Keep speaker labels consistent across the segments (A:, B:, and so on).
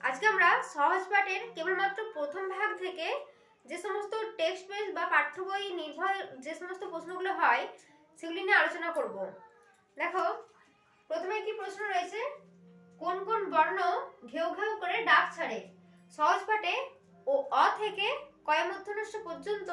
A: আজকে আমরা সহজ পাঠের কেবলমাত্র প্রথম ভাগ থেকে যে সমস্ত টেক্সট বেস বা পাঠ্য বই নির্ভর যে সমস্ত প্রশ্নগুলো হয়, সেগুলি নিয়ে আলোচনা করব। দেখো, প্রথমে কি প্রশ্ন রয়েছে? কোন কোন বর্ণ ঘেউ ঘেউ করে ডাক ছাড়ে? সহজ পাঠে ও অ থেকে কয় কয়মধ্যনস্য পর্যন্ত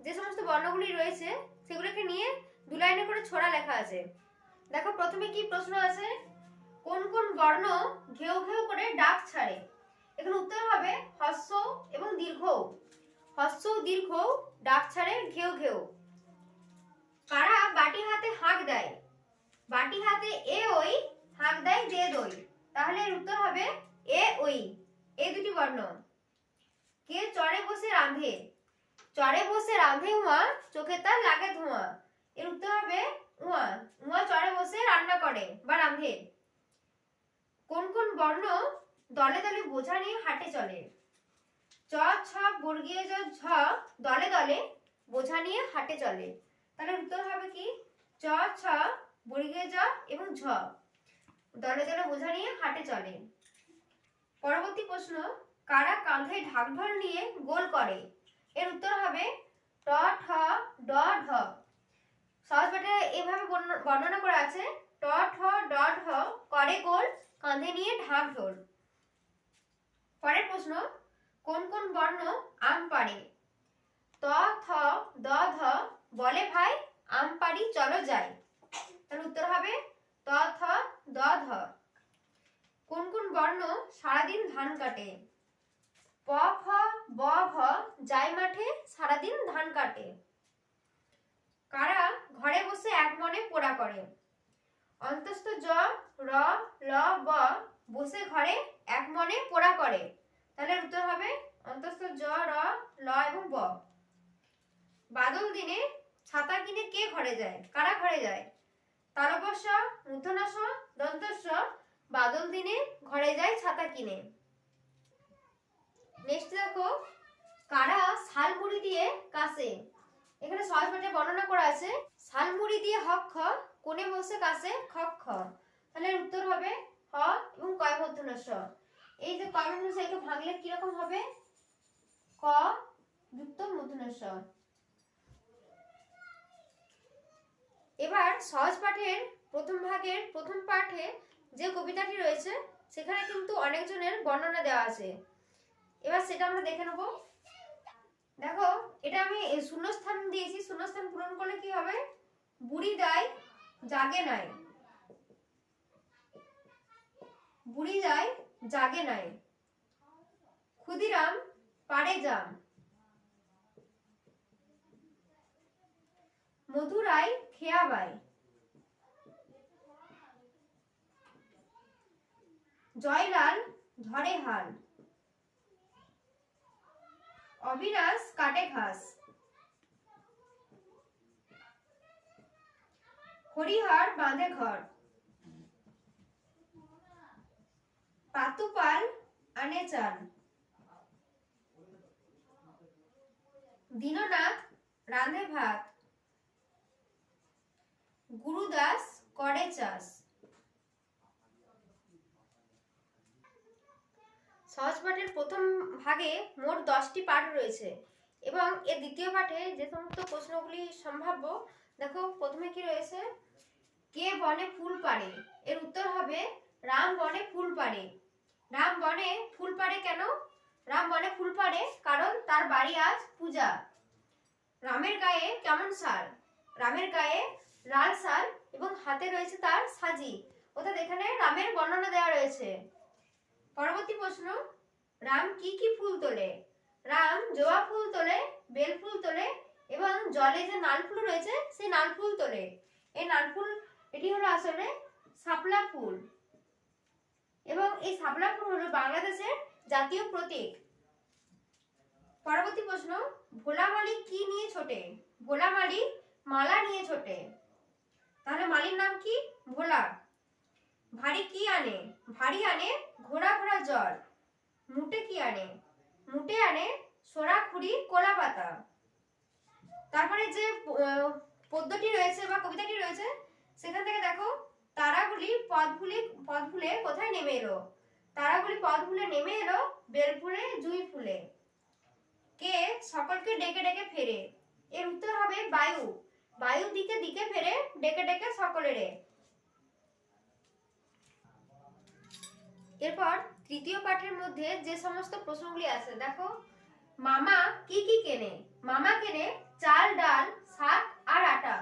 A: যে সমস্ত বর্ণগুলি রয়েছে, সেগুলোকে নিয়ে দু লাইনে করে ছোড়া লেখা আছে। দেখো, প্রথমে কি প্রশ্ন আছে? কোন কোন বর্ণ ঘেউ ঘেউ করে ডাক ছাড়ে? এখানে উত্তর হবে হস্য এবং দীর্ঘ। হস্য দীর্ঘ ডাক ছাড়ে ঘেউ ঘেউ। কারা বাটি হাতে হাঁক দেয়? বাটি হাতে এ ওই, হাঁক দেয় দে দই। তাহলে এর উত্তর হবে এ ওই এই দুটি বর্ণ। কে চড়ে বসে রাঁধে? চড়ে বসে রাঁধে উমা চোখে তার লাগে ধোঁয়া। এর উত্তর হবে উমা উমা চড়ে বসে রান্না করে বা রাঁধে। কোন কোন বর্ণ দলে দলে বোঝা নিয়ে হাটে চলে? চ, ছ, বর্গীয় জ, ঝ দলে দলে বোঝা নিয়ে হাটে চলে। তাহলে উত্তর হবে কি? চ, ছ, বর্গীয় জ এবং ঝ দলে দলে বোঝা নিয়ে হাটে চলে। পরবর্তী প্রশ্ন, কারা কাঁধে ঢাকঢোল নিয়ে গোল করে? এর উত্তর হবে ট, ঠ, ড, ঢ। সহজ পাঠে এভাবে বর্ণ- বর্ণনা করা আছে। ট, ঠ, ড, ঢ করে গোল কাঁধে নিয়ে ঢাক ঢোল পরের প্রশ্ন কোন কোন বর্ণ আম পাড়ে? ত থ দ ধ বলে ভাই আম পাড়ি চলো যাই তার উত্তর হবে ত থ দ ধ কোন কোন বর্ণ সারাদিন ধান কাটে প ফ ব ভ যায় মাঠে সারাদিন ধান কাটে কারা ঘরে বসে এক মনে পোড়া করে অন্তস্থ জ র ল ব বসে ঘরে এক মনে পোড়া করে। তাহলে উত্তর হবে অন্তস্থ জ, র, ল এবং ব। বাদল দিনে ছাতা কিনে কে ঘরে যায়? কারা ঘরে যায়? তালবস্য মূর্ধনাশ দন্তস্য বাদল দিনে ঘরে যায় ছাতা কিনে। নেক্সট দেখো, কারা শালমুড়ি দিয়ে কাছে? এখানে সহজ পাঠে বর্ণনা করা আছে, শালমুড়ি দিয়ে হক খ, কোণে বসে কাছে খক খ। তাহলে উত্তর হবে হ এবং কয় মধ্যনস্য এই যে কয় মধ্যনস্য একে ভাঙলে কীরকম হবে? ক যুক্ত মধ্যনস্য এবার সহজ পাঠের প্রথম ভাগের প্রথম পাঠে যে কবিতাটি রয়েছে, সেখানে কিন্তু অনেকজনের বর্ণনা দেওয়া আছে। এবার সেটা আমরা দেখে নেব। দেখো, এটা আমি শূন্যস্থান দিয়েছি। শূন্যস্থান পূরণ করলে কি হবে? বুড়ি দেয় জাগে নাই। বুড়ি যায় জাগে নাই। ক্ষুদিরাম পারে যাম মধুরাই খেয়াবাই জয়লাল ধরে হাল। অবিনাশ কাটে ঘাস। হরিহর বাঁধে ঘর। পাতুপাল আনে চান। দীননাথ রাঁধে ভাত। গুরুদাস করে চাষ। সহজ পাঠের প্রথম ভাগে মোট দশটি পাঠ রয়েছে এবং এর দ্বিতীয় পাঠে যে সমস্ত প্রশ্নগুলি সম্ভাব্য, দেখো প্রথমে কি রয়েছে? কে বনে ফুল পাড়ে? এর উত্তর হবে, রাম বনে ফুল পাড়ে। রাম বনে ফুল পাড়ে কেন? রাম বনে ফুল পাড়ে কারণ তার বাড়ি আজ পূজা। রামের গায়ে কেমন সার? রামের গায়ে লাল সার এবং হাতে রয়েছে তার সাজি। অর্থাৎ এখানে রামের বর্ণনা দেওয়া রয়েছে। পরবর্তী প্রশ্ন, রাম কি কি ফুল তোলে? রাম জবা ফুল তোলে, বেল ফুল তোলে এবং জলে যে নাল ফুল রয়েছে, সেই নাল ফুল তোলে। এই নাল ফুল এটি হলো আসলে শাপলা ফুল। এবং এই শাপলা ফুল হলো বাংলাদেশের জাতীয় প্রতীক। পরবর্তী প্রশ্ন ভোলা মালিক কি নিয়ে ছোটে? ভোলা মালিক মালা নিয়ে ছোটে। তাহলে মালির নাম কি? ভোলা। ভারী কি আনে? ভারী আনে ঘোড়া ঘোড়া জল। মুটে কি আনে? মুটে আনে সোরা খুরি কোলা পাতা। তারপরে যে পদ্যটি রয়েছে বা কবিতাটি রয়েছে, সেখান থেকে দেখো তারাগুলি পথ ভুলে পথ ভুলে কোথায় নেমে এলো? তারাগুলি পথ ভুলে নেমে এলো বেল ফুলে জুই ফুলে কে সকলকে ডেকে ডেকে ফেরে? এর উত্তর হবে বায়ু। বায়ু দিকে দিকে ফেরে ডেকে ডেকে সকলেরে। এরপর তৃতীয় পাঠের মধ্যে যে সমস্ত প্রশ্নগুলি আছে, দেখো। মামা কি কি কেনে? মামা কেনে চাল, ডাল, শাক আর আটা।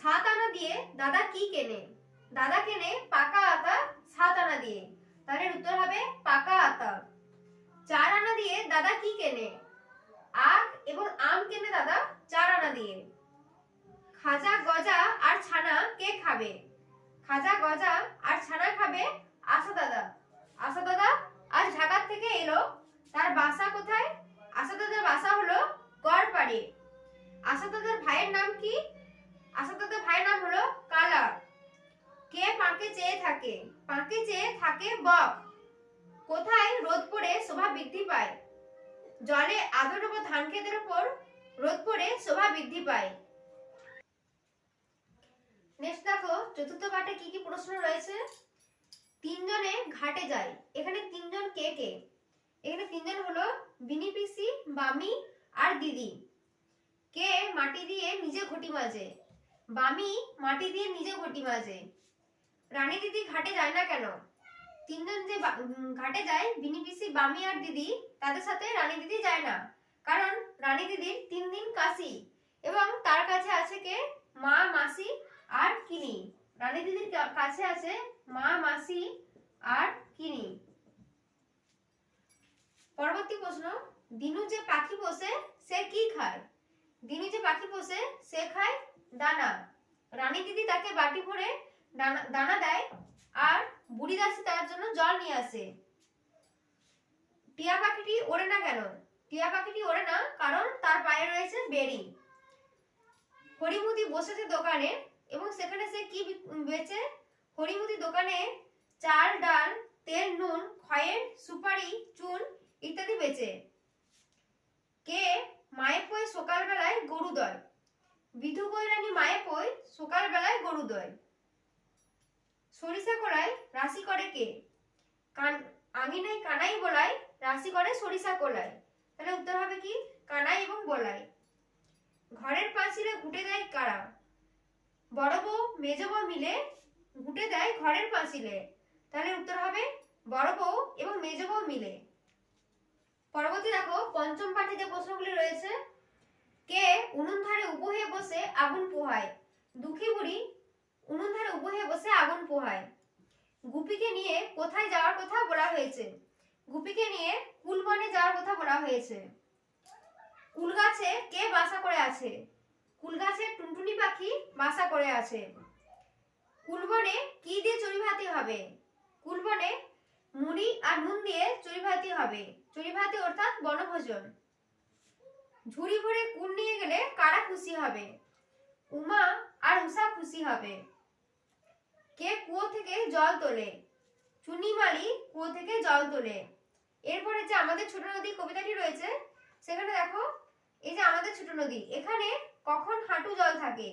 A: সাত আনা দিয়ে দাদা কি কেনে? দাদা কেনে পাকা আতা, সাত আনা দিয়ে। তাহলে উত্তর হবে পাকা আতা। চার আনা দিয়ে দাদা কি কেনে? আখ এবং আম কেনে দাদা চার আনা দিয়ে। খাজা, গজা আর ছানা কে খাবে? খাজা, গজা আর ছানা খাবে আশা দাদা। আশা দাদা আজ ঢাকার থেকে এলো। তার বাসা কোথায়? আশা দাদার বাসা হলো গড়পাড়ে। আশা দাদার ভাইয়ের নাম কি? আশা দাদার ভাইয়ের নাম হলো কালা। কে পাঁকে চেয়ে থাকে? পাঁকে চেয়ে থাকে বক। কোথায় রোদ পড়ে শোভা বৃদ্ধি পায়? জলে আদর উপর ধান ক্ষেতের উপর রোদ পড়ে শোভা বৃদ্ধি পায়। নেক্সট দেখো, চতুর্থ পাঠে কি কি প্রশ্ন রয়েছে? তিনজনে ঘাটে যায়। এখানে তিনজন কে কে? এখানে তিনজন হলো বিনি পিসি, বামি আর দিদি। কে মাটি দিয়ে নিজে ঘটি মাজে? বামি মাটি দিয়ে নিজে ঘটি মাজে। রানী দিদি ঘাটে যায় না কেন? তিনজন যে ঘাটে যায়, বিনি পিসি বামি আর দিদি, তাদের সাথে রানী দিদি যায় না। কারণ রানী দিদির তিন দিন কাশি এবং তার কাছে আছে কে? মা, মাসি আর কিনি। রানী দিদির কাছে আছে মা, মাসি আর কিনি। পরবর্তী প্রশ্ন, দিনু যে পাখি পোষে, সে কি খায়? দিনু যে পাখি পোষে, সে খায় দানা। রানী দিদি তাকে বাটি ভরে দানা দানা দেয় আর বুড়ি দাসী তার জন্য জল নিয়ে আসে। টিয়া পাখিটি ওড়ে না কেন? টিয়া পাখিটি ওড়ে না কারণ তার পায়ে রয়েছে বেড়ি। হরিমুদি বসেছে দোকানে এবং সেখানে সে কি বেচে? হরিমুদি দোকানে চাল, ডাল, তেল, নুন, খয়ের, সুপারি, চুন ইত্যাদি বেচে। কে? মায়ে পই সকালবেলায় গরু দয়। বিধু কৈরানী মায়ে পই সকালবেলায় গরু দয় সরিষা কলায় রাশি করে কে কান আঙিনায় কানাই বলায় রাশি করে সরিষা কলায়। তাহলে উত্তর হবে কি? কানাই এবং বলাই। ঘরের পাঁচিলে ঘুটে দেয় কারা? বড় বউ, মেজ বউ মিলে ঘুটে দেয় ঘরের পাঁচিলে। তাহলে উত্তর হবে বড় বউ এবং মেজ বউ মিলে। পরবর্তী দেখো, পঞ্চম পাঠে যে প্রশ্নগুলি রয়েছে, কে উনুন ধারে উবু হয়ে বসে আগুন পোহায়? দুঃখী বুড়ি উনুন ধারে উবু হয়ে বসে আগুন পোহায়। গুপিকে নিয়ে কোথায় যাওয়ার কথা বলা হয়েছে? গুপিকে নিয়ে কুলবনে যাওয়ার কথা বলা হয়েছে। কুল গাছে কে বাসা করে আছে? কুল গাছে টুনটুনি পাখি বাসা করে আছে। কুলবনে কি দিয়ে চড়ি ভাতি হবে? কুলবনে মুড়ি আর নুন দিয়ে চড়ি ভাতি হবে। চড়ি ভাতি অর্থাৎ বনভোজন। ঝুড়ি ভরে কুল নিয়ে গেলে কারা খুশি হবে? উমা আর উষা খুশি হবে। কে কুয়ো থেকে জল তোলে? চুনিমালি কুয়ো থেকে জল তোলে। এরপরে যে আমাদের ছোট নদী কবিতাটি রয়েছে, সেখানে দেখো, এই যে আমাদের ছোট নদী, এখানে কখন হাঁটু জল থাকে?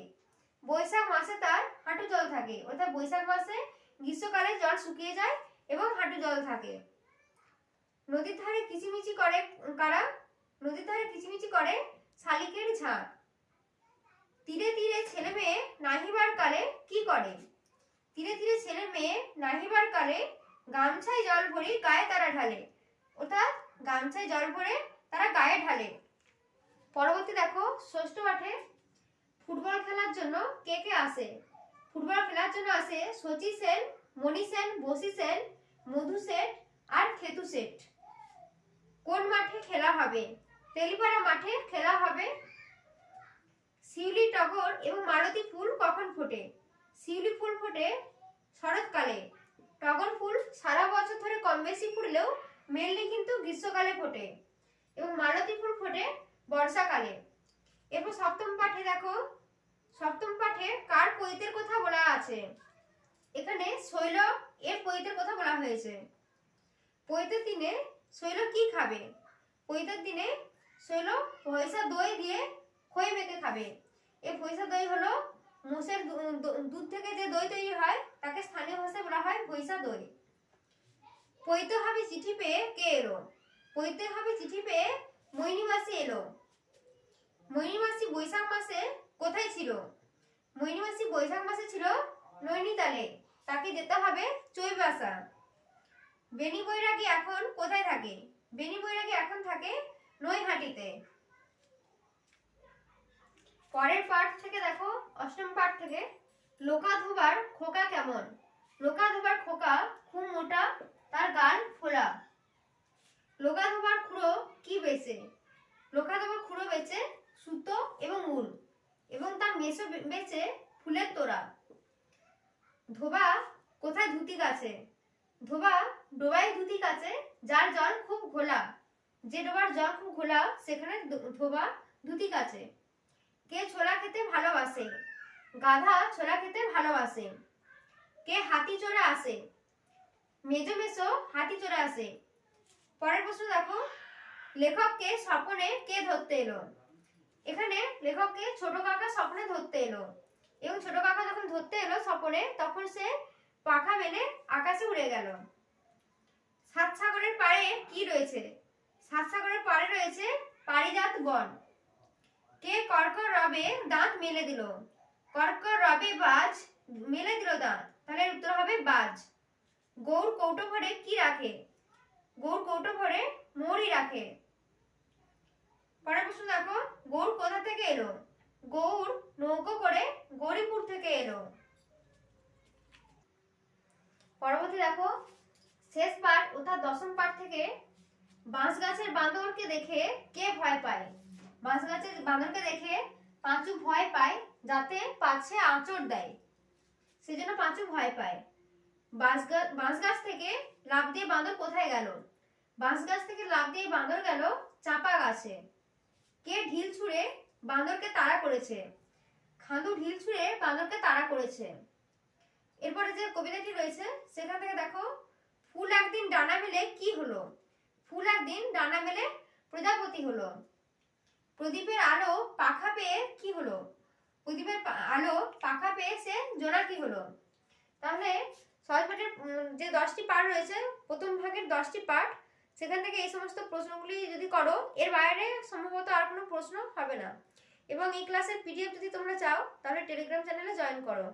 A: বৈশাখ মাসে তার হাঁটু জল থাকে, অর্থাৎ বৈশাখ মাসে গ্রীষ্মকালে জল শুকিয়ে যায় এবং হাঁটু জল থাকে। নদীর ধারে কিচিমিচি করে কারা? নদীর ধারে কিচিমিচি করে শালিকের ঝাঁক। তীরে তীরে ছেলে মেয়ে নাহিবার কালে কি করে? তীরে তীরে ছেলে মেয়ে নাহিবার কালে গামছায় জল ভরি গায়ে তারা ঢালে। অর্থাৎ গামছায় জল ভরে তারা গায়ে ঢালে। পরবর্তী দেখো, ষষ্ঠ মাঠে ফুটবল খেলার জন্য কে কে আসে? ফুটবল খেলার জন্য আসে সচি সেন, মণি সেন বসি সেন, মধু সেট আর খেতু সেট কোন মাঠে খেলা হবে? তেলিপাড়া মাঠে খেলা হবে। শিউলি টগর এবং মালতী ফুল কখন ফোটে? শিউলি ফুল ফোটে শরৎকালে। টগর ফুল সারা বছর ধরে কম বেশি ফুটলেও মেনলি কিন্তু গ্রীষ্মকালে ফোটে এবং মালতী ফুল ফোটে বর্ষাকালে। এরপর সপ্তম পাঠে দেখো, সপ্তম পাঠে কার পৈতের কথা বলা আছে? এখানে শৈল এর পৈতের কথা বলা হয়েছে। পৈতের দিনে শৈল কি খাবে? পৈতের দিনে শৈল পয়সা দই দিয়ে খই মেখে খাবে। এই পয়সা দই হলো মোষের দুধ থেকে যে দই তৈরি হয়, তাকে স্থানীয় ভাষায় বলা হয় ভৈসা দই। পৈতে হবে চিঠি পেয়ে কে এলো? পৈতে হবে চিঠি পেয়ে মৈনী মাসি এলো। মৈনী মাসি বৈশাখ মাসে কোথায় ছিল? মৈনী মাসি বৈশাখ মাসে ছিল নৈনিতালে। তাকে যেতে হবে চৈবাসা বেনি বৈরাগী এখন কোথায় থাকে? বেনি বৈরাগী এখন থাকে নৈহাটিতে। পরের পাঠ থেকে দেখো, অষ্টম পাঠ থেকে। লোকা ধোবার খোকা কেমন? লোকা ধোবার খোকা খুব মোটা তার গাল ফোলা লোকা ধোবার খুঁড়ো কি বেচে লোকা ধোবার খুঁড়ো বেচে সুতো এবং উল এবং তার মেসো বে- বেচে ফুলের তোড়া ধোবা কোথায় ধুতি গাছে? ধোবা ডোবায় ধুতি গাছে, যার জল খুব ঘোলা। যে ডোবার জল খুব ঘোলা, সেখানে ধোবা ধুতি গাছে। কে ছোলা খেতে ভালোবাসে? গাধা ছোলা খেতে ভালোবাসে। কে হাতি চড়ে আসে? মেজো মেসো হাতি চড়ে আসে। পরের প্রশ্ন দেখো, লেখককে স্বপনে কে ধরতে এলো? এখানে লেখককে ছোট কাকা স্বপ্নে ধরতে এলো। এবং ছোট কাকা যখন ধরতে এলো স্বপনে তখন সে পাখা মেলে আকাশে উড়ে গেল। সাত সাগরের পাড়ে কি রয়েছে? সাত সাগরের পাড়ে রয়েছে পারিজাত বন। কে কর্কর রবে দাঁত মেলে দিল? কর্কর রবে বাজ মেলে দিল দাঁত। তাহলে উত্তর হবে বাজ। গৌর কৌটো ভরে কি রাখে? গৌর কৌটো ভরে মৌরি রাখে। পরের প্রশ্ন দেখো, গৌর কোথা থেকে এলো? গৌর নৌকো করে গৌরীপুর থেকে এলো। পরবর্তী দেখো, শেষ পাঠ অর্থাৎ দশম পাঠ থেকে বাঁশ গাছের বাঁদরকে দেখে কে ভয় পায়? বাঁশ গাছের বাঁদরকে দেখে পাঁচু ভয় পায়, যাতে পাছে আঁচড় দেয়। সেজন্য পাঁচু ভয় পায়। বাঁশ গাছ থেকে লাফ দিয়ে বাঁদর কোথায় গেল? বাঁশ গাছ থেকে লাফ দিয়ে বাঁদর গেল চাপা গাছে কে ঢিল ছুঁড়ে বাঁদরকে তাড়া করেছে। খান্দু ঢিল ছুঁড়ে বাঁদরকে তাড়া করেছে। এরপরে যে কবিতাটি রয়েছে সেখান থেকে দেখো ফুল একদিন ডানা মেলে কি হলো? ফুল একদিন ডানা মেলে প্রজাপতি হলো। প্রদীপের আলো পাখা পেয়ে কি হলো? প্রদীপের আলো পাখা পেয়ে সে জোনাকি হলো? তাহলে সহজপাঠের উম, যে দশটি পাঠ রয়েছে প্রথম ভাগের দশটি পাঠ সেখান থেকে এই সমস্ত প্রশ্নগুলি যদি করো, এর বাইরে সম্ভবত আর কোনো প্রশ্ন হবে না। এবং এই ক্লাসের পিডিএফ যদি তোমরা চাও, তাহলে টেলিগ্রাম চ্যানেলে জয়েন করো।